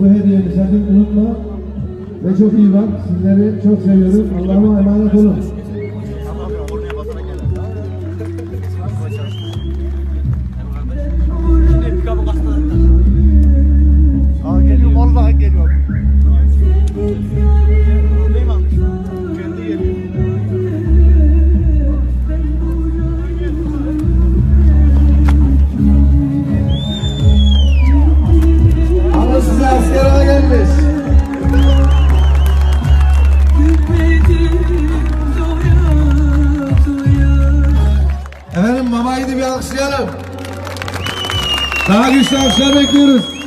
Bu hediyeni sakın unutma ve çok iyi bak. Sizleri çok seviyorum. Allah'ıma emanet olun. Alkışlayalım. Daha güçlü alkışlar bekliyoruz.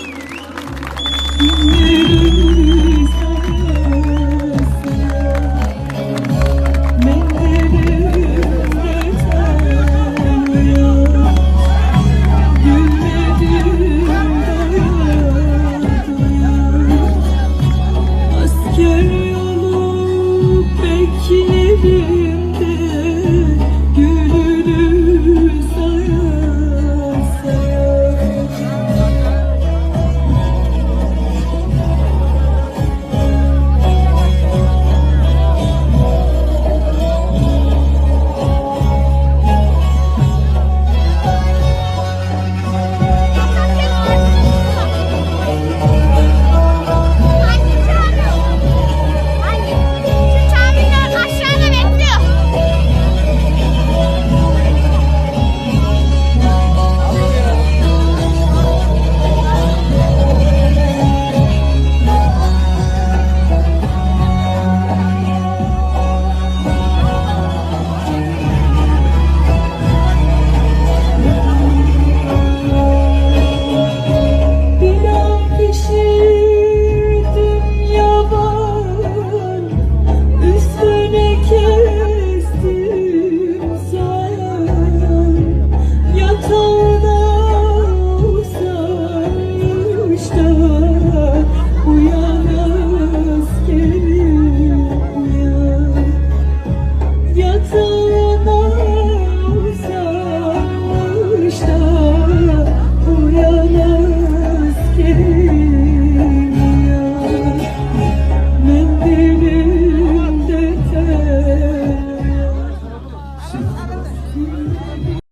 不要。